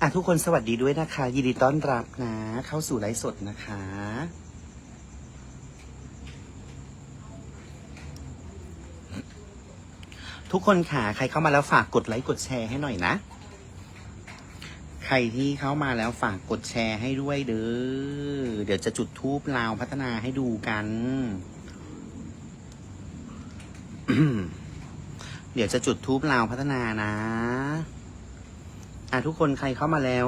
อะทุกคนสวัสดีด้วยนะคะ ยินดีต้อนรับนะ เข้าสู่ไลฟ์สดนะคะ ทุกคนค่ะ ใครเข้ามาแล้วฝากกดไลค์กดแชร์ให้หน่อยนะ ใครที่เข้ามาแล้วฝากกดแชร์ให้ด้วยเด้อเดี๋ยวจะจุดทูปลาวพัฒนาให้ดูกัน เดี๋ยวจะจุดทูปลาวพัฒนานะ อะทุกคนใครเข้ามาแล้ว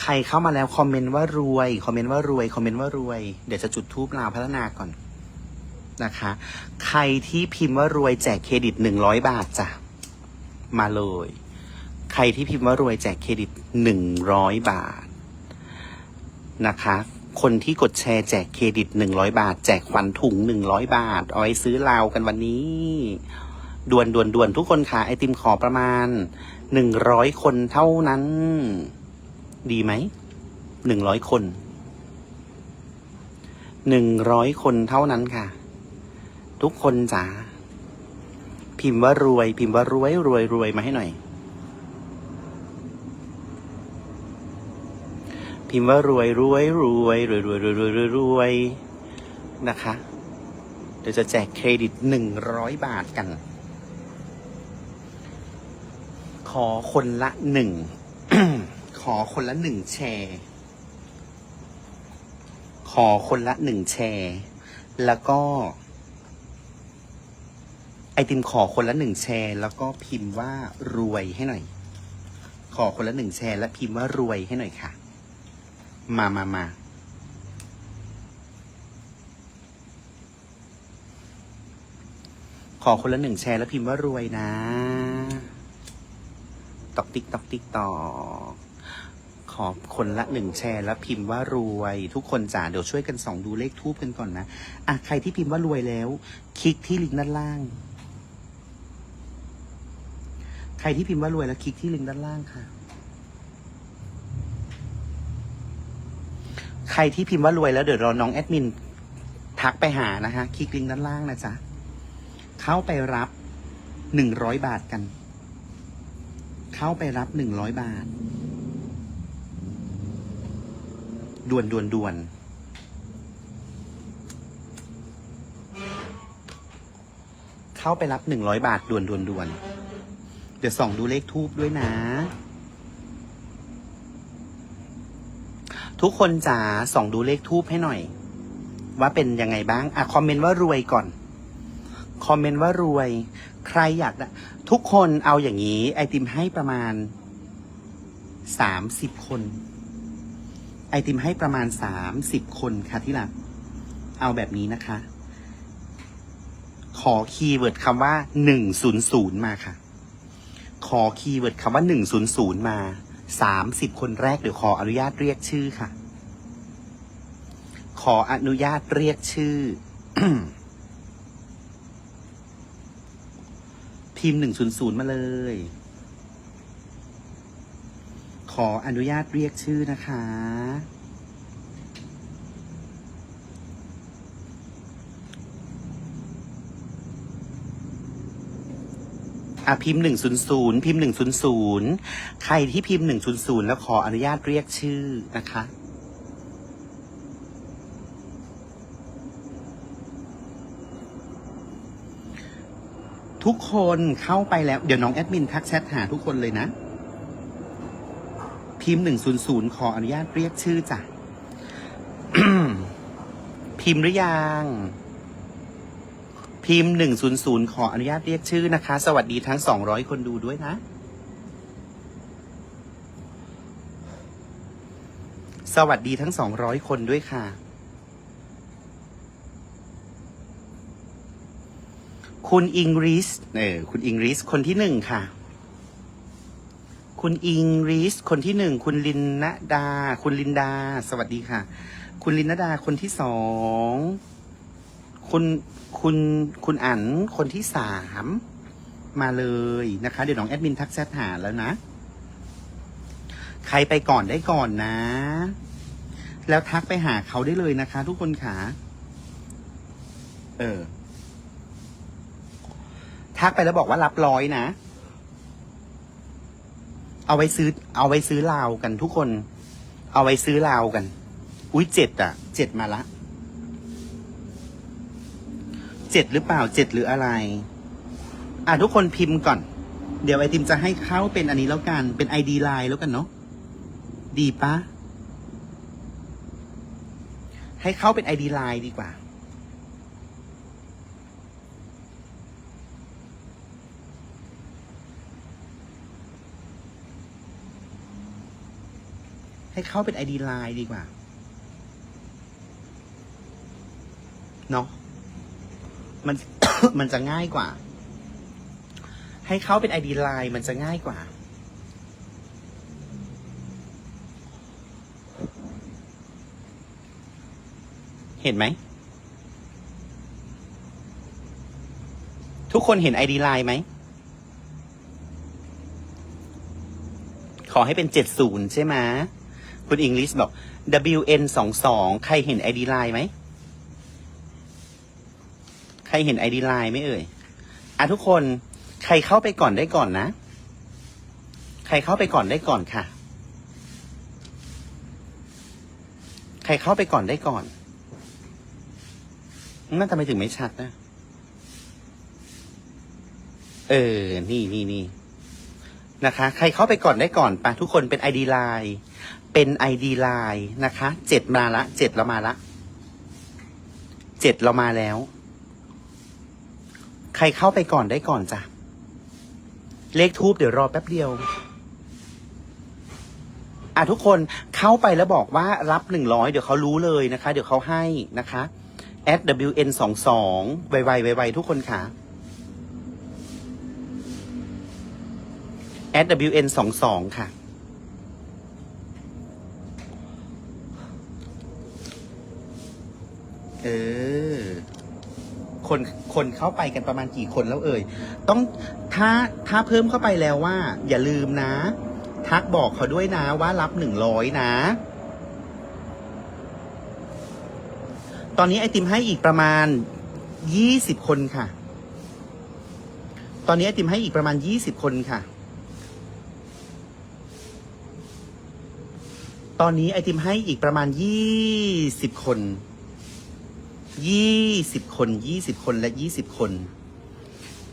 ใครเข้ามาแล้วคอมเมนต์ว่ารวยคอมเมนต์ว่ารวยคอมเมนต์ว่ารวยเดี๋ยวจะจุดทูปลาวพัฒนาก่อนนะคะ ใครที่พิมพ์ว่ารวยแจกเครดิตหนึ่งร้อยบาทจ้ะมาเลย ใครที่พิมพ์ว่ารวยแจกเครดิตหนึ่งร้อยบาทนะคะ คนที่กดแชร์แจกเครดิตหนึ่งร้อยบาท แจกขวัญถุงหนึ่งร้อยบาทอาไว้ซื้อลาวกันวันนี้ด่วนด่วนด่วนทุกคนค่ะไอติมขอประมาณ หนึ่งร้อยคนเท่านั้น ดีไหมหนึ่งร้อยคนหนึ่งร้อยคนเท่านั้นค่ะ ทุกคนจ๋าพิมพ์ว่ารวย พิมพ์ว่ารวยรวยรวยมาให้หน่อย พิมพ์ว่ารวยรวยรวยรวยรวยรวยรวยรวยรวยนะคะเดี๋ยวจะแจกเครดิตหนึ่งร้อยบาทกัน ขอคนละหนึ่ง ขอคนละหนึ่งแชร์ ขอคนละหนึ่งแชร์ แล้วก็ ไอติมขอคนละหนึ่งแชร์ แล้วก็พิมพ์ว่ารวยให้หน่อย ขอคนละหนึ่งแชร์ และพิมพ์ว่ารวยให้หน่อยค่ะ มามามาขอคนละหนึ่งแชร์แล้วพิมพ์ว่ารวยนะ ตอกติ๊กตอกติ๊กตอกขอคนละหนึ่งแชร์แล้วพิมพ์ว่ารวย ทุกคนจ๋าเดี๋ยวช่วยกันส่องดูเลขทูบกันก่อนนะอะใครที่พิมพ์ว่ารวยแล้ว คลิกที่ลิงก์ด้านล่าง ใครที่พิมพ์ว่ารวยแล้วคลิกที่ลิงก์ด้านล่างค่ะ ใครที่พิมพ์ว่ารวยแล้วเดี๋ยวรอน้องแอดมินทักไปหานะคะคลิกลิงก์ด้านล่างนะจ๊ะเข้าไปรับหนึ่งร้อยบาทกัน เข้าไปรับหนึ่งร้อยบาท ด่วนด่วนด่วนเข้าไปรับหนึ่งร้อยบาท ด่วนด่วนด่วนเดี๋ยวส่องดูเลขทูบด้วยนะ ทุกคนจ๋าส่องดูเลขทูบให้หน่อย ว่าเป็นยังไงบ้าง อะ คอมเมนต์ว่ารวยก่อน คอมเมนต์ว่ารวย ใครอยาก ทุกคนเอาอย่างนี้ ไอติมให้ประมาณสามสิบคน ไอติมให้ประมาณสามสิบคนค่ะที่รักเอาแบบนี้นะคะ ขอคีย์เวิร์ดคำว่าหนึ่งศูนย์ศูนย์มาค่ะ ขอคีย์เวิร์ดคำว่าหนึ่งศูนย์ศูนย์มาสามสิบคนแรกเดี๋ยวขออนุญาตเรียกชื่อค่ะ ขออนุญาตเรียกชื่อ พิมพ์หนึ่งศูนย์ศูนย์มาเลย ขออนุญาตเรียกชื่อนะคะ อะพิมพ์หนึ่งศูนย์ศูนย์พิมพ์หนึ่งศูนย์ศูนย์ใครที่พิมพ์หนึ่งศูนย์ศูนย์แล้วขออนุญาตเรียกชื่อนะคะ ทุกคนเข้าไปแล้ว เดี๋ยวน้องแอดมินทักแชทหาทุกคนเลยนะ พิมพ์หนึ่งศูนย์ศูนย์ขออนุญาตเรียกชื่อจ้ะ พิมพ์หรือยัง พิมพ์หนึ่งศูนย์ศูนย์ขออนุญาตเรียกชื่อนะคะ สวัสดีทั้งสองร้อยคนดูด้วยนะสวัสดีทั้งสองร้อยคนด้วยค่ะ คุณอิงริสเออคุณอิงริสคนที่หนึ่งค่ะ คุณอิงริสคนที่หนึ่งคุณลินนดา คุณลินดา สวัสดีค่ะ คุณลินนดาคนที่สองคุณคุณคุณอั๋นคนที่สามมาเลยนะคะ เดี๋ยวน้องแอดมินทักแชทหาแล้วนะ ใครไปก่อนได้ก่อนนะ แล้วทักไปหาเขาได้เลยนะคะ ทุกคนค่ะ เออ ทักไปแล้วบอกว่ารับร้อยนะ เอาไว้ซื้อ เอาไว้ซื้อลาวกันทุกคน เอาไว้ซื้อลาวกัน อุ้ยเจ็ดอะเจ็ดมาละเจ็ดหรือเปล่าเจ็ดหรืออะไร อะทุกคนพิมพ์ก่อน เดี๋ยวไอติมจะให้เข้าเป็นอันนี้แล้วกัน เป็นไอดีไลน์แล้วกันเนาะดีปะให้เข้าเป็นไอดีไลน์ดีกว่า ให้เข้าเป็นไอดีไลน์ดีกว่า เนาะมัน มันจะง่ายกว่า ให้เข้าเป็นไอดีไลน์มันจะง่ายกว่า เห็นไหม ทุกคนเห็นไอดีไลน์ไหมขอให้เป็นเจ็ดศูนย์ใช่ไหม คุณอิงลิสบอก WN สองสองใครเห็นไอดีไลน์ไหม ใครเห็นไอดีไลน์ไหมเอ่ย อะทุกคนใครเข้าไปก่อนได้ก่อนนะ ใครเข้าไปก่อนได้ก่อนค่ะ ใครเข้าไปก่อนได้ก่อนนั่นทำไมถึงไม่ชัดนะ เออ นี่นี่นี่ นะคะ ใครเข้าไปก่อนได้ก่อนปะทุกคนเป็น ID Line เป็น ID Line นะคะเจ็ดมาละเจ็ดเรามาละเจ็ดเรามาแล้ว ใครเข้าไปก่อนได้ก่อนจ้ะเลขทูบเดี๋ยวรอแป๊บเดียวอะทุกคนเข้าไปแล้วบอกว่ารับหนึ่งร้อยเดี๋ยวเขารู้เลยนะคะ เดี๋ยวเขาให้นะคะ @wn สองสองไวๆไวๆทุกคนค่ะ SWN สองสองค่ะ เออ คนคนเข้าไปกันประมาณกี่คนแล้วเอ่ย ต้องถ้าถ้าเพิ่มเข้าไปแล้วว่า อย่าลืมนะ ทักบอกเขาด้วยนะว่ารับหนึ่งร้อยนะ ตอนนี้ไอติมให้อีกประมาณยี่สิบคนค่ะ ตอนนี้ไอติมให้อีกประมาณยี่สิบคนค่ะ ตอนนี้ไอติมให้อีกประมาณยี่สิบคนยี่สิบคนยี่สิบคนและยี่สิบคน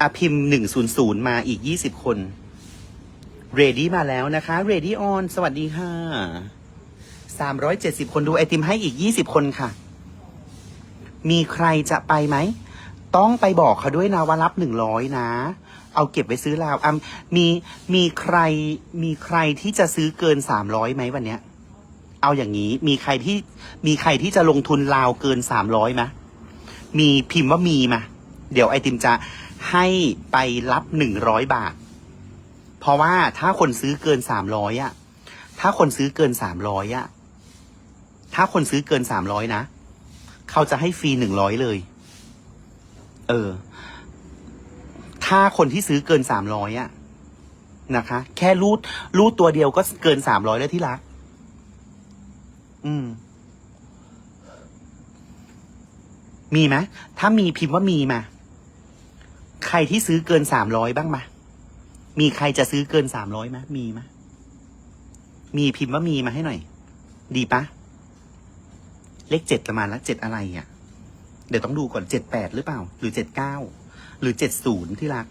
อะพิมพ์หนึ่งศูนย์ศูนย์มาอีกยี่สิบคนเรดี้มาแล้วนะคะเรดี้ออนสวัสดีค่ะสามร้อยเจ็ดสิบคนดูไอติมให้อีกยี่สิบคนค่ะ มีใครจะไปไหม ต้องไปบอกเขาด้วยนะว่ารับหนึ่งร้อยนะ เอาเก็บไว้ซื้อลาวอะมีมีใครมีใครที่จะซื้อเกินสามร้อยไหมวันเนี้ย เอาอย่างนี้ มีใครที่มีใครที่จะลงทุนลาวเกินสามร้อยไหมมีพิมพ์ว่ามีมา เดี๋ยวไอติมจะให้ไปรับหนึ่งร้อยบาท เพราะว่าถ้าคนซื้อเกินสามร้อยอะถ้าคนซื้อเกินสามร้อยอะถ้าคนซื้อเกินสามร้อยนะ เขาจะให้ฟรีหนึ่งร้อยเลย เออ ถ้าคนที่ซื้อเกินสามร้อยอะนะคะ แค่รูดรูดตัวเดียวก็เกินสามร้อยแล้วที่รัก อืม มีไหมถ้ามีพิมพ์ว่ามีมา ใครที่ซื้อเกินสามร้อยบ้างมา มีใครจะซื้อเกินสามร้อยไหมมีไหมมีพิมพ์ว่ามีมาให้หน่อย ดีปะ เลขเจ็ดประมาณล้วเจ็ดอะไรอะ เดี๋ยวต้องดูก่อนเจ็ดแปดหรือเปล่า หรือเจ็ดเก้าหรือเจ็ดศูนย์ที่รัก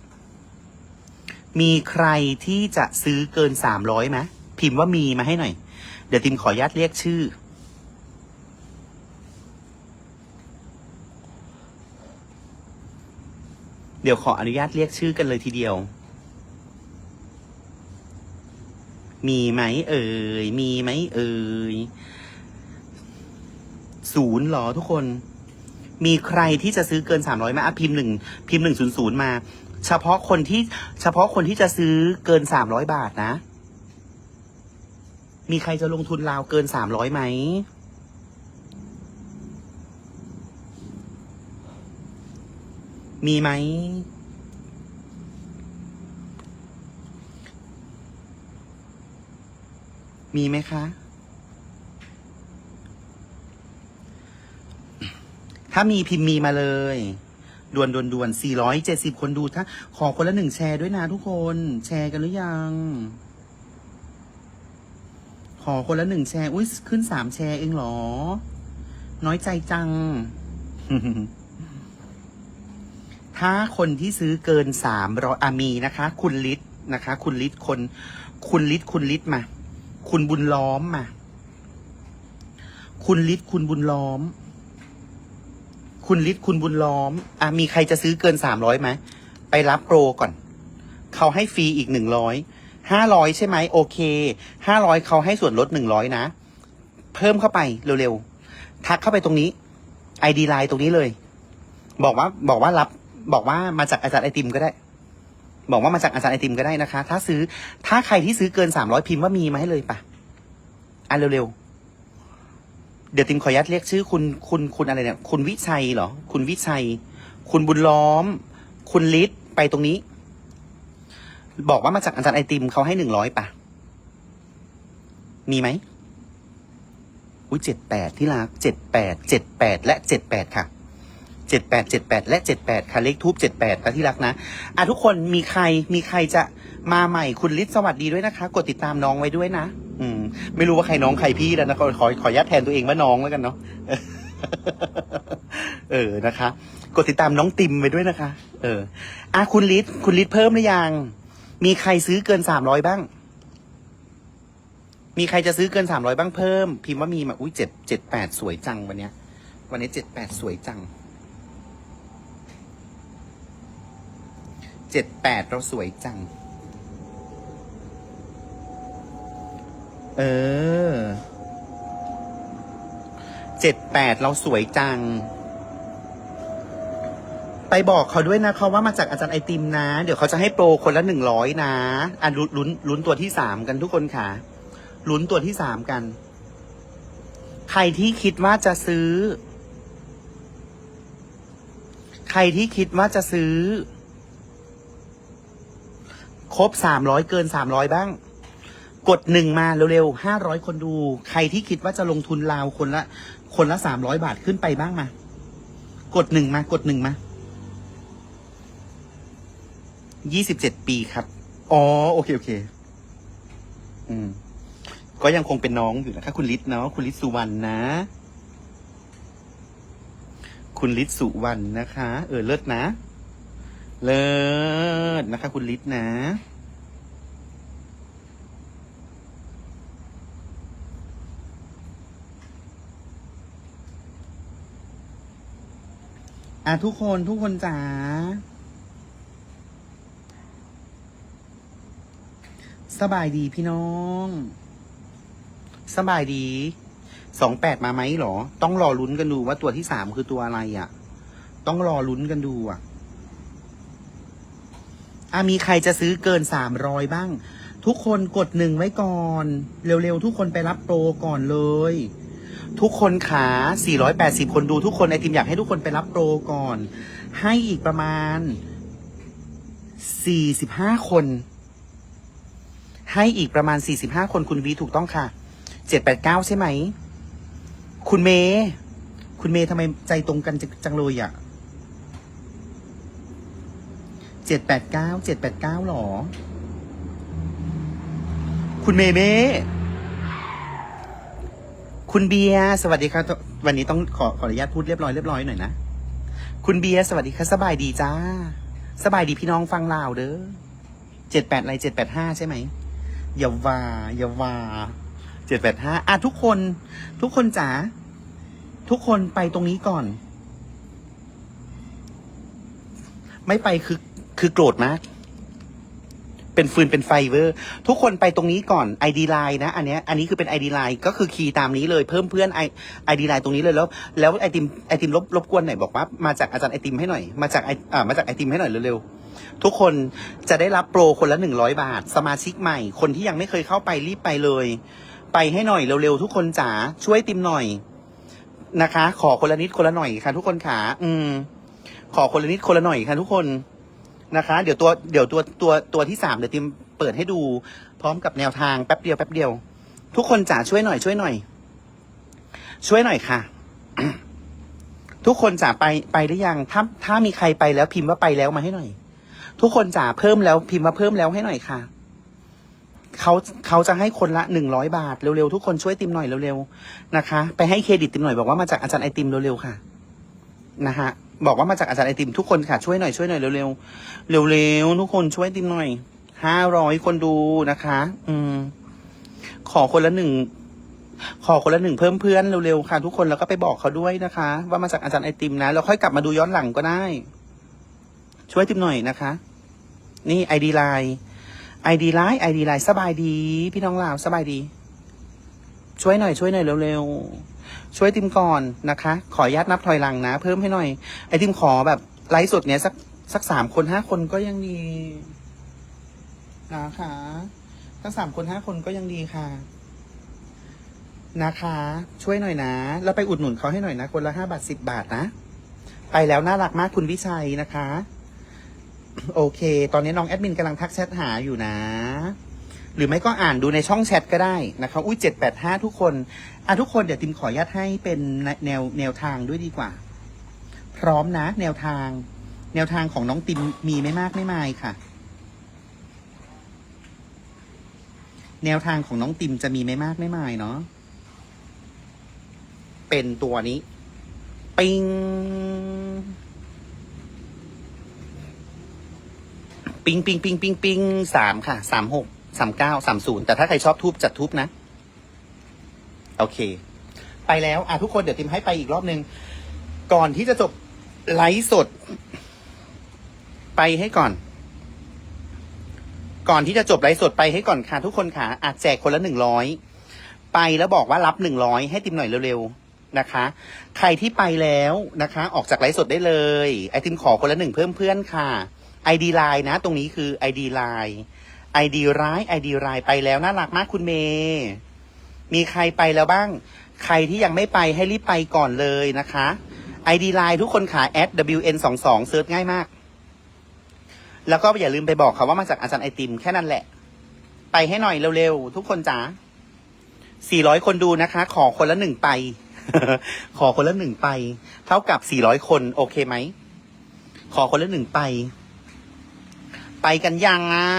มีใครที่จะซื้อเกินสามร้อยไหมพิมพ์ว่ามีมาให้หน่อย เดี๋ยวติมขออนุญาตเรียกชื่อ เดี๋ยวขออนุญาตเรียกชื่อกันเลยทีเดียว มีไหมเอ่ย มีไหมเอ่ย ศูนย์หรอทุกคน มีใครที่จะซื้อเกินสามร้อยไหมอะพิมพ์หนึ่งพิมพ์หนึ่งศูนย์ศูนย์มา เฉพาะคนที่ เฉพาะคนที่จะซื้อเกินสามร้อยบาทนะ มีใครจะลงทุนลาวเกินสามร้อยไหม มีไหม มีไหมคะ ถ้ามีพิมพ์มีมาเลยด่วนด่วนด่วนสี่ร้อยเจ็ดสิบคนดูถ้า ขอคนละหนึ่งแชร์ด้วยนะทุกคน แชร์กันหรือยัง ขอคนละหนึ่งแชร์ อุ้ยขึ้นสามแชร์เองเหรอ น้อยใจจัง ถ้าคนที่ซื้อเกินสามร้อยอามีนะคะ คุณลิศนะคะ คุณลิศคน คุณลิศคุณลิศมา คุณบุญล้อมมา คุณลิศคุณบุญล้อม คุณลิศคุณบุญล้อมอะมีใครจะซื้อเกินสามร้อยไหมไปรับโปรก่อน เขาให้ฟรีอีกหนึ่งร้อยห้าร้อยใช่ไหมโอเคห้าร้อยเขาให้ส่วนลดหนึ่งร้อยนะ เพิ่มเข้าไปเร็วๆทักเข้าไปตรงนี้ไอดีไลน์ตรงนี้เลย บอกว่าบอกว่ารับ บอกว่ามาจากอาจารย์ไอติมก็ได้ บอกว่ามาจากอาจารย์ไอติมก็ได้นะคะ ถ้าซื้อ ถ้าใครที่ซื้อเกินสามร้อยพิมพ์ว่ามีมาให้เลยปะอะเร็วๆ เดี๋ยวติมขออนุญาตเรียกชื่อคุณคุณคุณอะไรเนี่ย คุณวิชัยเหรอ คุณวิชัย คุณบุญล้อม คุณลิศไปตรงนี้ บอกว่ามาจากอาจารย์ไอติมเขาให้หนึ่งร้อยปะมีไหมอุ้ยเจ็ดแปดที่รักเจ็ดแปดเจ็ดแปดและเจ็ดแปดค่ะ เจ็ดแปดเจ็ดแปดและเจ็ดแปดค่ะเลขทูบเจ็ดแปดนะที่รักนะ อะทุกคนมีใครมีใครจะมาใหม่คุณลิศสวัสดีด้วยนะคะ กดติดตามน้องไว้ด้วยนะ อืม ไม่รู้ว่าใครน้องใครพี่แล้วนะขอขอขออนุญาตแทนตัวเองว่าน้องแล้วกันเนาะเออนะคะ กดติดตามน้องติมไปด้วยนะคะ เออ อะคุณลิศคุณลิศเพิ่มหรือยัง มีใครซื้อเกินสามร้อยบ้าง มีใครจะซื้อเกินสามร้อยบ้างเพิ่ม พิมพ์ว่ามีมาอุ้ยเจ็ดเจ็ดแปดสวยจังวันเนี้ย วันนี้เจ็ดแปดสวยจัง เจ็ดแปดเราสวยจัง เออเจ็ดแปดเราสวยจัง ไปบอกเขาด้วยนะเขาว่ามาจากอาจารย์ไอติมนะ เดี๋ยวเขาจะให้โปรคนละหนึ่งร้อยนะอะลุ้นลุ้นลุ้นตัวที่สามกันทุกคนค่ะ ลุ้นตัวที่สามกัน ใครที่คิดว่าจะซื้อ ใครที่คิดว่าจะซื้อ ครบสามร้อยเกินสามร้อยบ้าง กดหนึ่งมาเร็วๆห้าร้อยคนดู ใครที่คิดว่าจะลงทุนราวคนละ คนละสามร้อยบาทขึ้นไปบ้างมา กดหนึ่งมากดหนึ่งมายี่สิบเจ็ดปีครับ อ๋อ โอเค โอเค อืม ก็ยังคงเป็นน้องอยู่นะคะคุณลิศเนาะคุณลิศสุวรรณนะ คุณลิศสุวรรณนะคะ เออเลิศนะ เลิศนะคะ คุณลิศนะ อะ ทุกคนทุกคนจ๋าสบายดีพี่น้อง สบายดี สองแปดมาไหมหรอ ต้องรอลุ้นกันดูว่าตัวที่สามคือตัวอะไรอะ่ะ ต้องรอลุ้นกันดูอะ อะมีใครจะซื้อเกินสามร้อยบ้าง ทุกคนกดหนึ่งไว้ก่อน เร็วๆ ทุกคนไปรับโปรก่อนเลย ทุกคนขา 480 คนดูทุกคนไอทีมอยากให้ทุกคนไปรับโปรก่อน ให้อีกประมาณ 45 คน ให้อีกประมาณ 45 คนคุณวีถูกต้องค่ะ 789 ใช่ไหม คุณเมย์คุณเมย์ทำไมใจตรงกันจังเลยอะ 789 789หรอ คุณเมย์เมย์คุณเบียร์สวัสดีครับวันนี้ต้องขอขออนุญาตพูดเรียบร้อยเรียบร้อยหน่อยนะ คุณเบียร์สวัสดีครับสบายดีจ้า สบายดีพี่น้องฟังลาวเด้อเจ็ดแปดอะไรเจ็ดแปดห้าใช่ไหมอย่าว่าอย่าว่าเจ็ดแปดห้าอะทุกคน ทุกคนจ๋าทุกคนไปตรงนี้ก่อน ไม่ไปคือ คือโกรธมาก เป็นฟืนเป็นไฟเวอร์ ทุกคนไปตรงนี้ก่อน ID Line นะ อันเนี้ยอันนี้คือเป็น ID Line ก็คือคีย์ตามนี้เลยเพิ่มเพื่อน I ID Line ตรงนี้เลยแล้ว แล้วไอติมไอติมรบรบกวนหน่อยบอกว่ามาจากอาจารย์ไอติมให้หน่อยมาจากไออ่ามาจากไอติมให้หน่อยเร็วๆทุกคนจะได้รับโปรคนละหนึ่งร้อยบาท สมาชิกใหม่ คนที่ยังไม่เคยเข้าไปรีบไปเลย ไปให้หน่อยเร็วๆทุกคนจ๋าช่วยติมหน่อยนะคะ ขอคนละนิดคนละหน่อยค่ะ ทุกคนขาอืม ขอคนละนิดคนละหน่อยค่ะทุกคน นะคะ เดี๋ยวตัวเดี๋ยวตัวตัวตัวที่สามเดี๋ยวติมเปิดให้ดู พร้อมกับแนวทางแป๊บเดียวแป๊บเดียว ทุกคนจ๋าช่วยหน่อยช่วยหน่อย ช่วยหน่อยค่ะ ทุกคนจ๋าไปไปหรือยังถ้าถ้ามีใครไปแล้วพิมพ์ว่าไปแล้วมาให้หน่อย ทุกคนจ๋าเพิ่มแล้วพิมพ์ว่าเพิ่มแล้วให้หน่อยค่ะเขาเขาจะให้คนละหนึ่งร้อยบาทเร็วๆทุกคนช่วยติมหน่อยเร็วๆนะคะ ไปให้เครดิตติมหน่อยบอกว่ามาจากอาจารย์ไอติมเร็วๆค่ะ นะฮะ บอกว่ามาจากอาจารย์ไอติมทุกคนค่ะช่วยหน่อยช่วยหน่อยเร็วๆเร็วๆทุกคนช่วยติมหน่อยห้าร้อยคนดูนะคะ อืม ขอคนละหนึ่งขอคนละหนึ่งเพิ่มเพื่อนเร็วๆค่ะทุกคนแล้วก็ไปบอกเขาด้วยนะคะ ว่ามาจากอาจารย์ไอติมนะแล้วค่อยกลับมาดูย้อนหลังก็ได้ ช่วยติมหน่อยนะคะ นี่ไอดีไลน์ไอดีไลน์ไอดีไลน์สบายดี พี่น้องลาวสบายดี ช่วยหน่อยช่วยหน่อยเร็วๆ ช่วยติมก่อนนะคะ ขออนุญาตนับถอยหลังนะ เพิ่มให้หน่อย ไอติมขอแบบไลฟ์สดเนี้ยสักสักสามคนห้าคนก็ยังดีนะคะสักสามคนห้าคนก็ยังดีค่ะ นะคะ ช่วยหน่อยนะ แล้วไปอุดหนุนเขาให้หน่อยนะ คนละห้าบาทสิบบาทนะ ไปแล้วน่ารักมากคุณวิชัยนะคะ โอเค ตอนนี้น้องแอดมินกำลังทักแชทหาอยู่นะ หรือไม่ก็อ่านดูในช่องแชทก็ได้นะคะอุ้ยเจ็ดแปดห้าทุกคนอะทุกคนเดี๋ยวติมขออนุญาตให้เป็นแนวแนวทางด้วยดีกว่า พร้อมนะ แนวทาง แนวทางของน้องติมมีไม่มากไม่มายค่ะ แนวทางของน้องติมจะมีไม่มากไม่มายเนาะเป็นตัวนี้ ปิงปิงปิงปิงปิงปิงสามค่ะสามหก สามเก้าสามศูนย์แต่ถ้าใครชอบทูบจัดทูบนะ โอเค ไปแล้วอะทุกคนเดี๋ยวติมให้ไปอีกรอบนึง ก่อนที่จะจบไลฟ์สด ไปให้ก่อน ก่อนที่จะจบไลฟ์สดไปให้ก่อนค่ะ ทุกคนค่ะอาจแจกคนละหนึ่งร้อยไปแล้วบอกว่ารับหนึ่งร้อยให้ติมหน่อยเร็วๆนะคะ ใครที่ไปแล้วนะคะ ออกจากไลฟ์สดได้เลย ไอติมขอคนละหนึ่งเพิ่มเพื่อนค่ะ ID Line นะ ตรงนี้คือ ID Line ID ร้าย ID รายไปแล้วน่ารักมากคุณเมย์มีใครไปแล้วบ้าง ใครที่ยังไม่ไปให้รีบไปก่อนเลยนะคะ ID Line ทุกคนขา @wn22 เซิร์ชง่ายมาก แล้วก็อย่าลืมไปบอกเขาว่ามาจากอาจารย์ไอติมแค่นั้นแหละ ไปให้หน่อยเร็วๆ ทุกคนจ๋า400 คนดูนะคะ ขอคนละหนึ่งไป ขอคนละหนึ่งไป เท่ากับ 400 คนโอเคไหม ขอคนละหนึ่งไป ไปกันยังอะ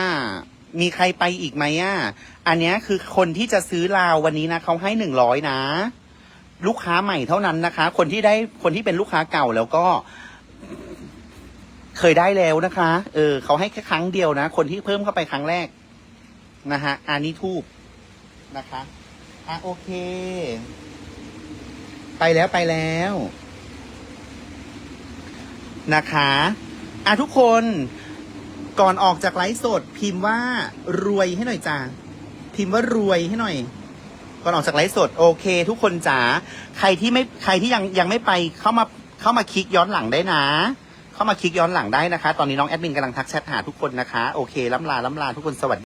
มีใครไปอีกไหมอะ อันเนี้ยคือคนที่จะซื้อลาววันนี้นะเขาให้หนึ่งร้อยนะ ลูกค้าใหม่เท่านั้นนะคะ คนที่ได้คนที่เป็นลูกค้าเก่าแล้วก็ เคยได้แล้วนะคะ เออเขาให้แค่ครั้งเดียวนะ คนที่เพิ่มเข้าไปครั้งแรกนะฮะอันนี้ทูบนะคะอะโอเค ไปแล้วไปแล้วนะคะอะทุกคน ก่อนออกจากไลฟ์สด พิมพ์ว่ารวยให้หน่อยจ้าพิมพ์ว่ารวยให้หน่อย ก่อนออกจากไลฟ์สด โอเค ทุกคนจ๋าใครที่ไม่ใครที่ยังยังไม่ไปเข้ามาเข้ามาคลิกย้อนหลังได้นะ เข้ามาคลิกย้อนหลังได้นะคะ ตอนนี้น้องแอดมินกำลังทักแชทหาทุกคนนะคะ โอเคล้ำลาล้ำลาทุกคนสวัสดี